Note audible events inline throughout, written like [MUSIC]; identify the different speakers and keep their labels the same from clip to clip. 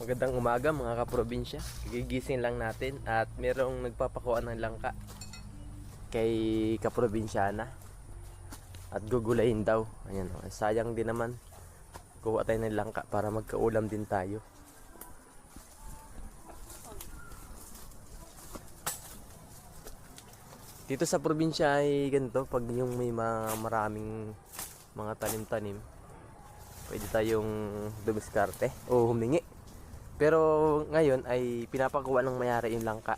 Speaker 1: Magandang umaga mga kaprobinsya. Gigising lang natin at merong nagpapakuan ng langka kay kaprobinsyana. At gugulayin daw. Ayan o. Sayang din naman. Kuha tayo ng langka para magkaulam din tayo. Dito sa probinsya ay ganito pag yung may mga maraming mga tanim-tanim pwede tayong dumiskarte o humingi. Pero ngayon ay pinapakuha ng mayari yung langka.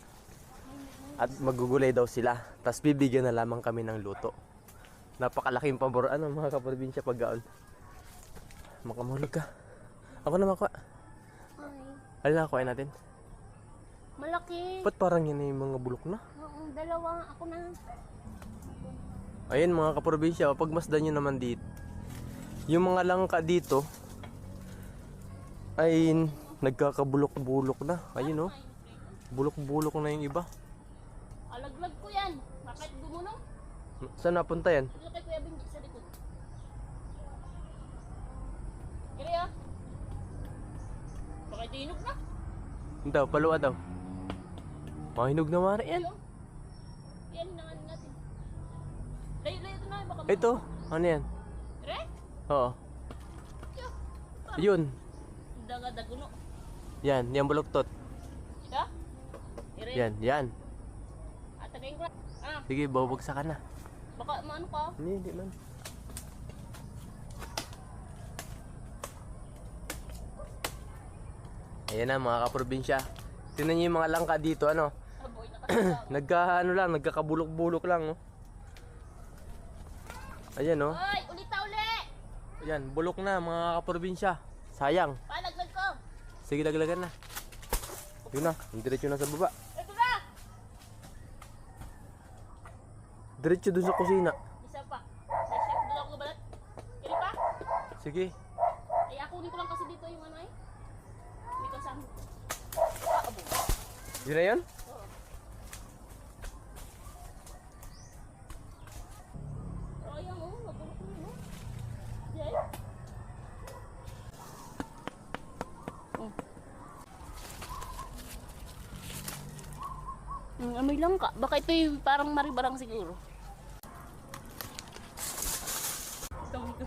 Speaker 1: At magugulay daw sila. Tapos bibigyan na lamang kami ng luto. Napakalaking pabor. Ano mga kaprobinsya paggaon? Makamulog ka. Ako na makuha.
Speaker 2: Ay,
Speaker 1: Alin na kuhain natin?
Speaker 2: malaki.
Speaker 1: Ba't parang yan yung mga bulok na?
Speaker 2: Oo, dalawa ako na.
Speaker 1: Ayun mga kaprobinsya, pag masdan nyo naman dito, yung mga langka dito ay nagkakabulok-bulok na. Ayun oh. Bulok-bulok na yung iba.
Speaker 2: Alaglag ko yan. Bakit gumulong?
Speaker 1: Saan napunta yan?
Speaker 2: Dito kay Kuya Benji sa likod. Kiri ah. Bakit tinog na?
Speaker 1: Hindi daw, paluwa daw. Mahinog na mara yan.
Speaker 2: Yan, hinangan natin. Layo, layo ito na. Baka
Speaker 1: Ito, ano yan?
Speaker 2: Kiri?
Speaker 1: Oo. Yun.
Speaker 2: Daga daguno.
Speaker 1: Yan, yan buloktot.
Speaker 2: Ika? Kiri?
Speaker 1: Yan, yan.
Speaker 2: Ah, tagayin ko. Ah,
Speaker 1: Sige, babagsak ka na.
Speaker 2: baka maano ka.
Speaker 1: Hindi, hindi man. Ayan na mga kaprobinsya. Tingnan niyo yung mga langka dito, ano?
Speaker 2: Aboy, nakasalaw. [CLEARS THROAT]
Speaker 1: Nagka, ano lang, nagkakabulok-bulok lang, oh. Ayan, oh.
Speaker 2: Hoy, ulit na uli!
Speaker 1: Ayan, bulok na mga kaprobinsya. Sayang.
Speaker 2: Palaglag ko.
Speaker 1: Sige, laglagan na. Yun na, diretso na sa baba.
Speaker 2: Ito na!
Speaker 1: Diretso dun sa kusina.
Speaker 2: Isa pa. Sa chef, doon ako balat. Kiri pa?
Speaker 1: Sige.
Speaker 2: Ay, akunin ko lang kasi dito yung ano eh. May kasama. Ah, abo.
Speaker 1: Yun na yun?
Speaker 2: Oo. Oh, ayan oh. Nabulok ko yun oh. Yay. Oh. Hmm, amoy lang ka. Baka ito yung parang maribarang siguro. Ito, ito.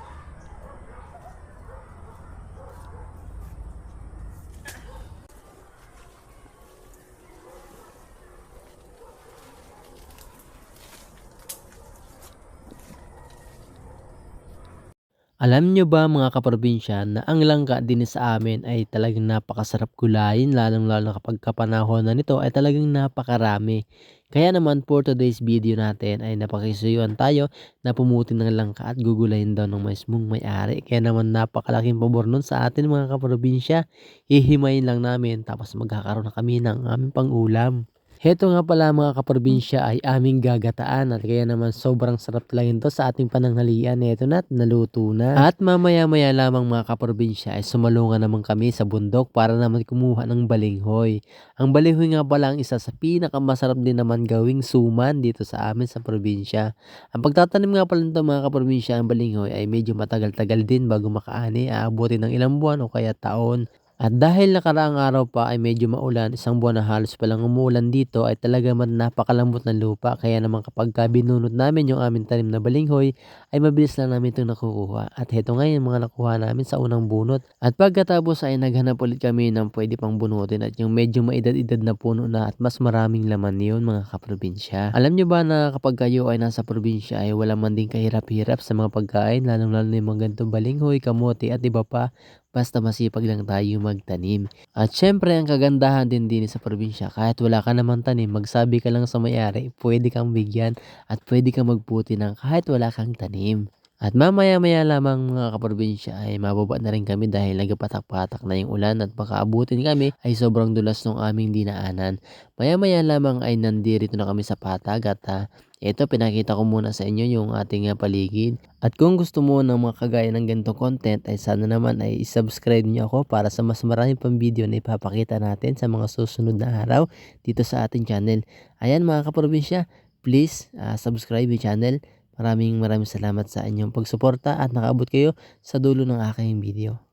Speaker 3: Alam nyo ba mga kaprobinsya na ang langka din sa amin ay talagang napakasarap gulayin lalong lalo kapag kapanahon na nito ay talagang napakarami. Kaya naman for today's video natin ay napakisuyuan tayo na pumuti ng langka at gugulayin daw ng mismong may-ari. Kaya naman napakalaking pabor nun sa atin mga kaprobinsya. Hihimayin lang namin tapos magkakaroon na kami ng aming pangulam. Heto nga pala mga kaprobinsya ay aming gagataan at kaya naman sobrang sarap talaga ito sa ating pananghalian. Heto na at naluto na. At mamaya maya lamang mga kaprobinsya ay sumalungan naman kami sa bundok para naman kumuha ng balinghoy. Ang balinghoy nga pala ang isa sa pinakamasarap din naman gawing suman dito sa amin sa probinsya. Ang pagtatanim nga pala nito mga kaprobinsya ang balinghoy ay medyo matagal-tagal din bago makaani. Aabutin ng ilang buwan o kaya taon. At dahil nakaraang araw pa ay medyo maulan, isang buwan na halos palang umuulan dito ay talaga man napakalambot ng lupa. Kaya naman kapag ka binunod namin yung aming tanim na balinghoy ay mabilis lang namin itong nakukuha. At heto nga yung mga nakuha namin sa unang bunot. At pagkatapos ay naghanap ulit kami ng pwede pang bunutin at yung medyo maedad-edad na puno na at mas maraming laman yun mga kaprobinsya. Alam nyo ba na kapag kayo ay nasa probinsya ay wala man din kahirap-hirap sa mga pagkain lalong lalo na yung mga ganitong balinghoy, kamote at iba pa basta masipag lang tayo magtanim. At syempre ang kagandahan din din sa probinsya kahit wala ka namang tanim magsabi ka lang sa may-ari pwede kang bigyan at pwede kang magputi ng kahit wala kang tanim. At mamaya maya lamang mga kaprobinsya ay mababa na rin kami dahil nagpatak-patak na yung ulan at baka abutin kami ay sobrang dulas ng aming dinaanan. Maya maya lamang ay nandirito na kami sa patag at ah, ito pinakita ko muna sa inyo yung ating ah, paligid. At kung gusto mo ng mga kagaya ng ganitong content ay sana naman ay subscribe niyo ako para sa mas marami pang video na ipapakita natin sa mga susunod na araw dito sa ating channel. Ayan mga kaprobinsya, please ah, subscribe yung channel. Maraming maraming salamat sa inyong pagsuporta at nakaabot kayo sa dulo ng aking video.